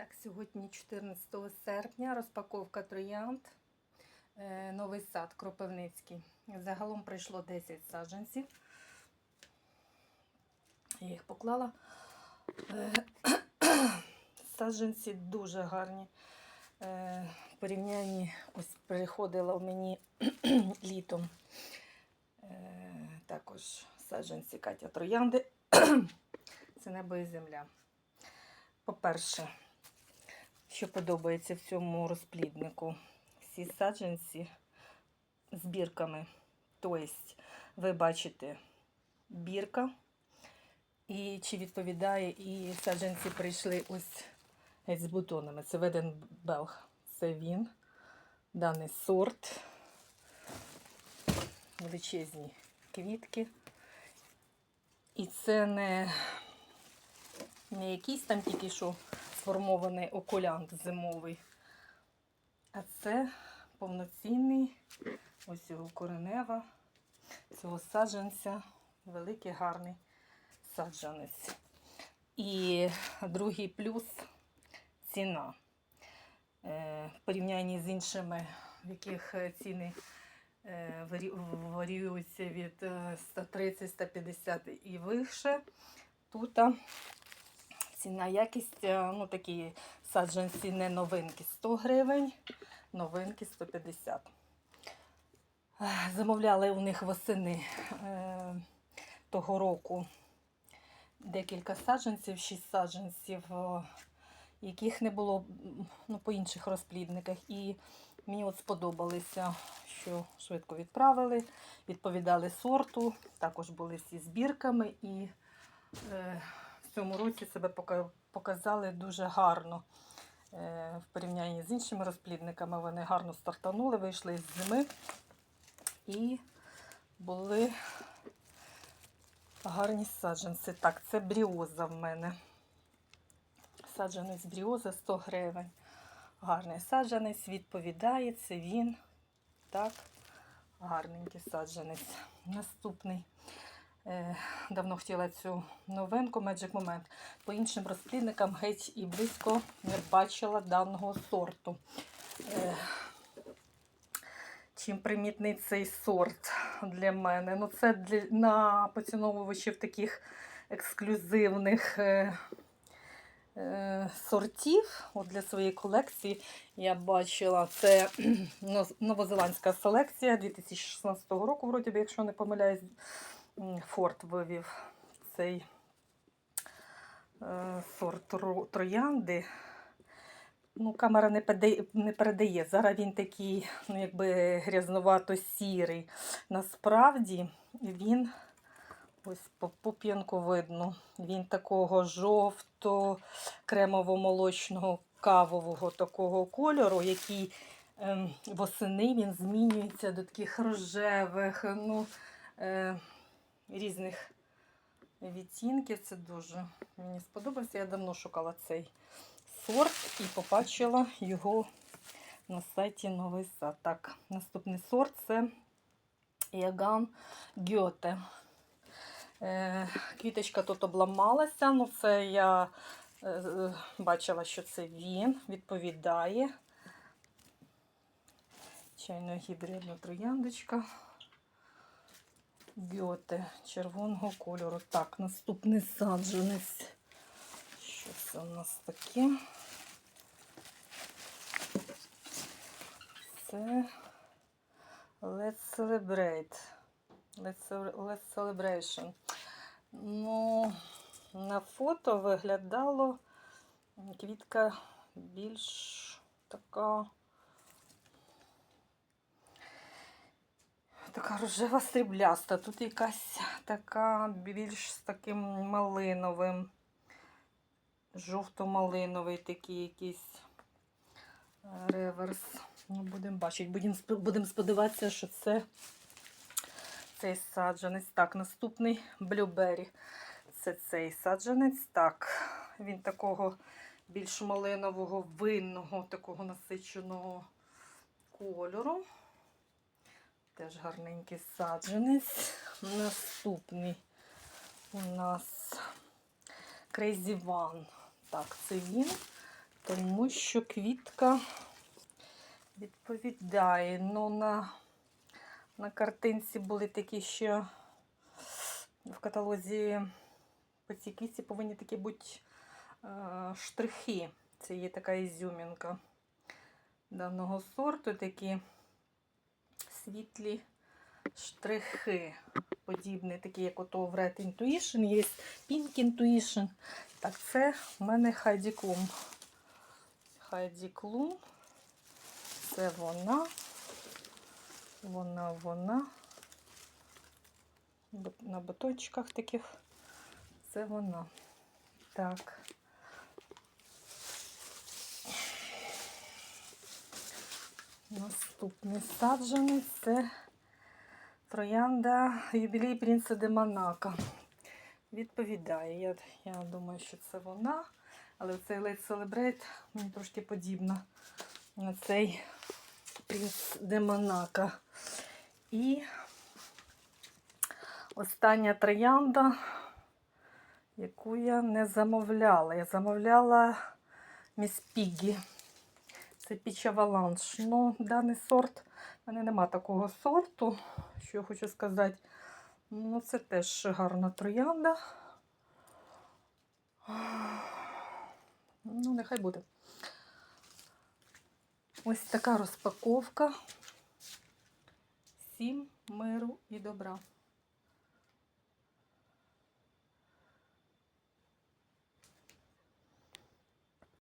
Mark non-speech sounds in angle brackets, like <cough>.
Так, сьогодні 14 серпня, розпаковка троянд, е, новий сад Кропивницький. Загалом прийшло 10 саджанців. Я їх поклала. Е, <coughs> Саджанці дуже гарні. Е, В порівнянні ось приходила у мені <coughs> літом. Також саджанці Катя Троянди. <coughs> Це небо і земля. По-перше, що подобається в цьому розпліднику, всі саджанці з бірками. Тобто, ви бачите бірка, і чи відповідає, і саджанці прийшли ось з бутонами. Це Веден Белг. Це він, даний сорт, величезні квітки. І це не не якийсь там тільки що сформований окулянт зимовий. А це повноцінний, ось його коренева, цього саджанця, великий гарний саджанець. І другий плюс ціна. Е, В порівнянні з іншими, в яких е, ціни е, варіюються від е, 130-150 і вище. Тут ціна якість, е, ну такі саджанці не новинки 100 гривень, новинки 150. Е, Замовляли у них восени е, того року декілька саджанців, 6 саджанців, е, яких не було ну, по інших розплідниках. І мені от сподобалися, що швидко відправили, відповідали сорту, також були всі збірками і е, цьому році себе показали дуже гарно. Е, в порівнянні з іншими розплідниками вони гарно стартанули, вийшли з зими і були гарні саджанці. Так, це бріоза в мене. Саджанець бріоза 100 гривень. Гарний саджанець, відповідає, це він. Так, гарненький саджанець. Наступний. Е, давно хотіла цю новинку Magic Moment. По іншим розплідникам геть і близько не бачила даного сорту. Е, чим примітний цей сорт для мене? Ну, це для, на поціновувачів таких ексклюзивних е, е, сортів. От для своєї колекції я бачила це новозеландська селекція 2016 року, вроді би, якщо не помиляюсь, Форд вивів цей е, сорт троянди. Ну, камера не передає, не передає. Зараз він такий, ну, якби грязновато-сірий. Насправді він, ось по пуп'янку видно, він такого жовто-кремово-молочного кавового такого кольору, який ем, восени він змінюється до таких рожевих, ну, е, різних відтінків. Це дуже мені сподобався. Я давно шукала цей сорт і побачила його на сайті Новий сад. Так, наступний сорт це Яган Гьоте. Е, Квіточка тут обламалася, ну це я е, бачила, що це він відповідає. Чайно гібридна трояндочка. Гьоте червоного кольору. Так, наступний саджанець. Що це у нас таке? Це Let's Celebrate. Let's, Celebration. Ну, на фото виглядало квітка більш така. Така рожева срібляста. Тут якась така більш з таким малиновим жовто-малиновий такий якийсь е, реверс. Ну, будемо бачити. Будемо будем сподіватися, що це цей саджанець. Так, наступний блюбері. Це цей саджанець. Так, він такого більш малинового, винного, такого насиченого кольору. Теж гарненький саджанець. Наступний у нас Crazy One. Так, це він. тому що квітка відповідає. Ну, на, на картинці були такі ще в каталозі по цій квітці повинні такі бути е, штрихи. Це є така ізюмінка даного сорту, такі світлі штрихи. Подібні, такі, як ото в Red Intuition, є Pink Intuition. Так, це в мене Хайді Клум. Хайді Клум. Це вона. Вона, вона. На боточках таких. Це вона. Так. Наступний саджанець це троянда юбілей принца де Монако. Відповідає. Я, я думаю, що це вона. Але цей Late Celebrate мені трошки подібна на цей принц де Монако. І остання троянда, яку я не замовляла. Я замовляла Міс Пігі. Це Avalanche. Ну, даний сорт, в мене нема такого сорту, що я хочу сказати. Ну, це теж гарна троянда. Ну, нехай буде. Ось така розпаковка. Всім миру і добра.